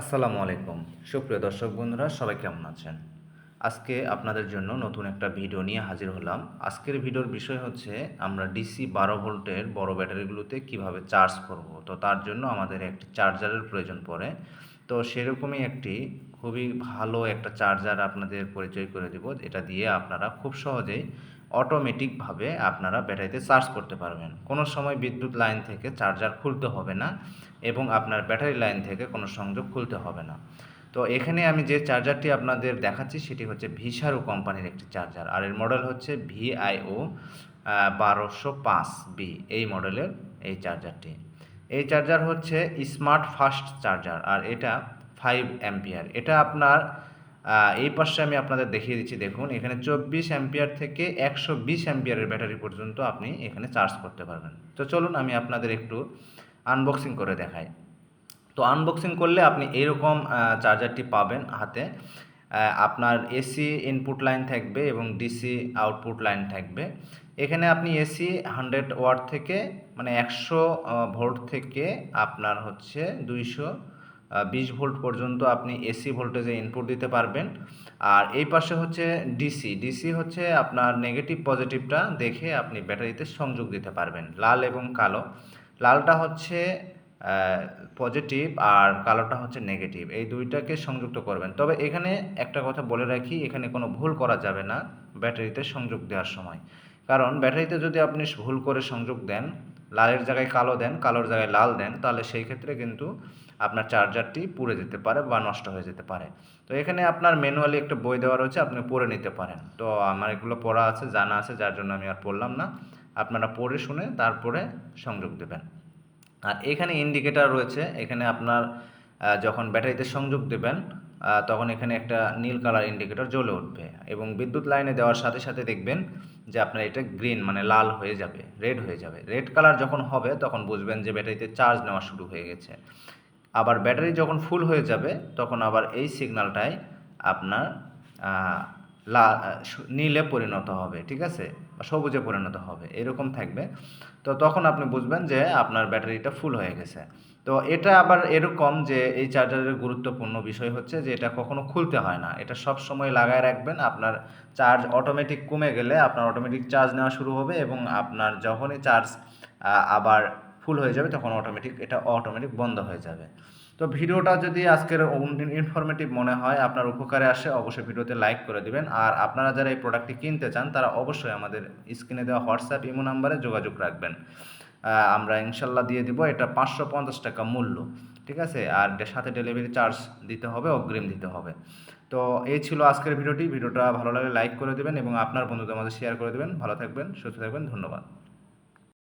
আসসালামু আলাইকুম। সুপ্রিয় দর্শক বন্ধুরা, সবাই কেমন আছেন? আজকে আপনাদের জন্য নতুন একটা ভিডিও নিয়ে হাজির হলাম। আজকের ভিডিওর বিষয় হচ্ছে, আমরা ডিসি বারো ভোল্টের বড় ব্যাটারিগুলোতে কীভাবে চার্জ করব? তো তার জন্য আমাদের একটি চার্জারের প্রয়োজন পড়ে। তো সেরকমই একটি খুবই ভালো একটা চার্জার আপনাদের পরিচয় করে দেব। এটা দিয়ে আপনারা খুব সহজেই অটোমেটিকভাবে আপনারা ব্যাটারিতে চার্জ করতে পারবেন। কোনো সময় বিদ্যুৎ লাইন থেকে চার্জার খুলতে হবে না এবং আপনার ব্যাটারি লাইন থেকে কোনো সংযোগ খুলতে হবে না। তো এখানে আমি যে চার্জারটি আপনাদের দেখাচ্ছি সেটি হচ্ছে ভিসারো কোম্পানির একটি চার্জার আর এর মডেল হচ্ছে ভিআইও বারোশো পাঁচ বি এই মডেলের এই চার্জারটি এই চার্জার হচ্ছে স্মার্ট ফাস্ট চার্জার আর এটা ফাইভ অ্যাম্পিয়ার এটা আপনার এই পাশে আমি আপনাদের দেখিয়ে দিচ্ছি, দেখুন, এখানে চব্বিশ অ্যাম্পিয়ার থেকে একশো বিশ অ্যাম্পিয়ারের ব্যাটারি পর্যন্ত আপনি এখানে চার্জ করতে পারবেন। তো চলুন আমি আপনাদের একটু আনবক্সিং করে দেখাই। তো আনবক্সিং করলে আপনি এরকম চার্জারটি পাবেন হাতে। আপনার এসি ইনপুট লাইন থাকবে এবং ডিসি আউটপুট লাইন থাকবে। এখানে আপনি এসি হান্ড্রেড ওয়াট থেকে মানে একশো ভোল্ট থেকে আপনার হচ্ছে দুইশো বিশ ভোল্ট পর্যন্ত আপনি এসি ভোল্টেজে ইনপুট দিতে পারবেন। আর এই পাশে হচ্ছে ডিসি ডিসি হচ্ছে আপনার নেগেটিভ পজিটিভটা দেখে আপনি ব্যাটারিতে সংযোগ দিতে পারবেন, লাল এবং কালো। লালটা হচ্ছে পজিটিভ আর কালোটা হচ্ছে নেগেটিভ এই দুইটাকে সংযুক্ত করবেন। তবে এখানে একটা কথা বলে রাখি, এখানে কোনো ভুল করা যাবে না ব্যাটারিতে সংযোগ দেওয়ার সময়। কারণ ব্যাটারিতে যদি আপনি ভুল করে সংযোগ দেন লালের জায়গায় কালো দেন, কালোর জায়গায় লাল দেন, তাহলে সেই ক্ষেত্রে কিন্তু আপনার চার্জারটি পুড়ে যেতে পারে বা নষ্ট হয়ে যেতে পারে। তো এখানে আপনার ম্যানুয়ালি একটা বই দেওয়া রয়েছে, আপনি পড়ে নিতে পারেন। তো আমার এগুলো পড়া আছে, জানা আছে, যার জন্য আমি আর পড়লাম না। আপনারা পড়ে শুনে তারপরে সংযোগ দেবেন। আর এখানে ইন্ডিকেটার রয়েছে, এখানে আপনার যখন ব্যাটারিতে সংযোগ দেবেন তখন এখানে একটা নীল কালার ইন্ডিকেটর জ্বলে উঠবে এবং বিদ্যুৎ লাইনে দেওয়ার সাথে সাথে দেখবেন যে আপনার এটা গ্রিন মানে লাল হয়ে যাবে রেড হয়ে যাবে। রেড কালার যখন হবে, তখন বুঝবেন যে ব্যাটারিতে চার্জ নেওয়া শুরু হয়ে গেছে। আবার ব্যাটারি যখন ফুল হয়ে যাবে, তখন আবার এই সিগন্যালটাই আপনার লা নীলে পরিণত হবে, ঠিক আছে? সবুজে পরিণত হবে, এরকম থাকবে। তো তখন আপনি বুঝবেন যে আপনার ব্যাটারিটা ফুল হয়ে গেছে। তো এটা আবার এরকম যে এই চার্জারের গুরুত্বপূর্ণ বিষয় হচ্ছে যে এটা কখনো খুলতে হয় না। এটা সব সময় লাগায় রাখবেন, আপনার চার্জ অটোমেটিক কমে গেলে আপনার অটোমেটিক চার্জ নেওয়া শুরু হবে এবং আপনার যখনই চার্জ আবার ফুল হয়ে যাবে তখন অটোমেটিক এটা অটোমেটিক বন্ধ হয়ে যাবে। তো ভিডিওটা যদি আজকের ইনফরমেটিভ মনে হয়, আপনার উপকারে আসে, অবশ্যই ভিডিওতে লাইক করে দিবেন। আর আপনারা যারা এই প্রোডাক্টটি কিনতে চান, তারা অবশ্যই আমাদের স্ক্রিনে দেওয়া হোয়াটসঅ্যাপ, ইমো নাম্বারে যোগাযোগ রাখবেন। আমরা ইনশাল্লাহ দিয়ে দিব, এটা পাঁচশো পঞ্চাশ টাকা মূল্য, ঠিক আছে? আর সাথে ডেলিভারি চার্জ দিতে হবে, অগ্রিম দিতে হবে। তো এই ছিল আজকের ভিডিওটি। ভিডিওটা ভালো লাগলে লাইক করে দেবেন এবং আপনার বন্ধুদের মাঝে শেয়ার করে দেবেন। ভালো থাকবেন, সুস্থ থাকবেন, ধন্যবাদ।